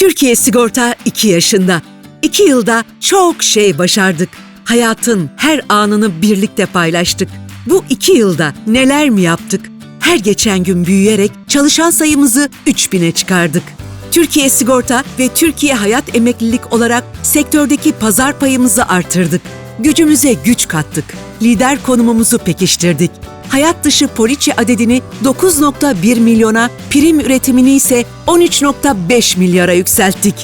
Türkiye Sigorta 2 yaşında. 2 yılda çok şey başardık. Hayatın her anını birlikte paylaştık. Bu iki yılda neler mi yaptık? Her geçen gün büyüyerek çalışan sayımızı 3000'e çıkardık. Türkiye Sigorta ve Türkiye Hayat Emeklilik olarak sektördeki pazar payımızı artırdık. Gücümüze güç kattık. Lider konumumuzu pekiştirdik. Hayat dışı poliçe adedini 9.1 milyona, prim üretimini ise 13.5 milyara yükselttik.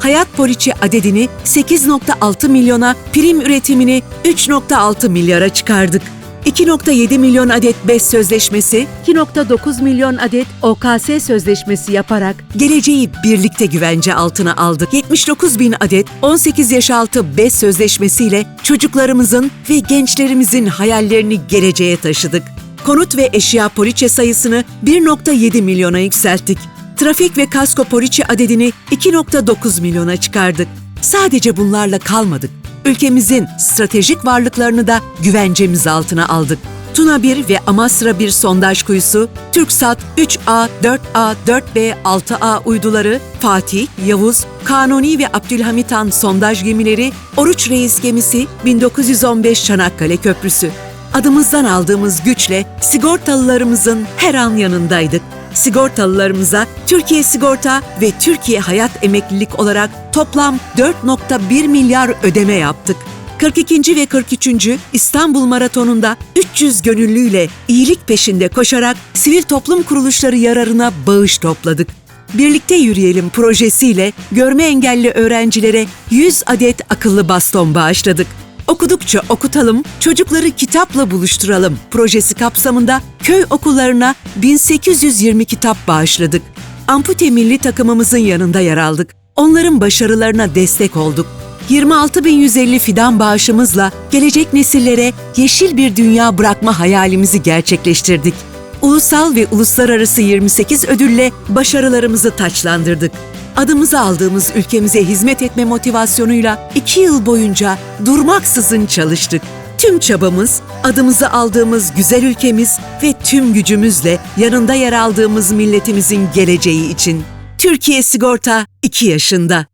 Hayat poliçe adedini 8.6 milyona, prim üretimini 3.6 milyara çıkardık. 2.7 milyon adet BES sözleşmesi, 2.9 milyon adet OKS sözleşmesi yaparak geleceği birlikte güvence altına aldık. 79 bin adet 18 yaş altı BES sözleşmesiyle çocuklarımızın ve gençlerimizin hayallerini geleceğe taşıdık. Konut ve eşya poliçe sayısını 1.7 milyona yükselttik. Trafik ve kasko poliçe adedini 2.9 milyona çıkardık. Sadece bunlarla kalmadık. Ülkemizin stratejik varlıklarını da güvencemiz altına aldık. Tuna 1 ve Amasra 1 sondaj kuyusu, TürkSat 3A, 4A, 4B, 6A uyduları, Fatih, Yavuz, Kanuni ve Abdülhamit Han sondaj gemileri, Oruç Reis gemisi, 1915 Çanakkale Köprüsü. Adımızdan aldığımız güçle sigortalılarımızın her an yanındaydık. Sigortalılarımıza Türkiye Sigorta ve Türkiye Hayat Emeklilik olarak toplam 4.1 milyar ödeme yaptık. 42. ve 43. İstanbul Maratonu'nda 300 gönüllüyle iyilik peşinde koşarak sivil toplum kuruluşları yararına bağış topladık. Birlikte Yürüyelim projesiyle görme engelli öğrencilere 100 adet akıllı baston bağışladık. Okudukça okutalım, çocukları kitapla buluşturalım projesi kapsamında köy okullarına 1820 kitap bağışladık. Ampute milli takımımızın yanında yer aldık. Onların başarılarına destek olduk. 26.150 fidan bağışımızla gelecek nesillere yeşil bir dünya bırakma hayalimizi gerçekleştirdik. Ulusal ve uluslararası 28 ödülle başarılarımızı taçlandırdık. Adımızı aldığımız ülkemize hizmet etme motivasyonuyla iki yıl boyunca durmaksızın çalıştık. Tüm çabamız, adımızı aldığımız güzel ülkemiz ve tüm gücümüzle yanında yer aldığımız milletimizin geleceği için. Türkiye Sigorta 2 yaşında.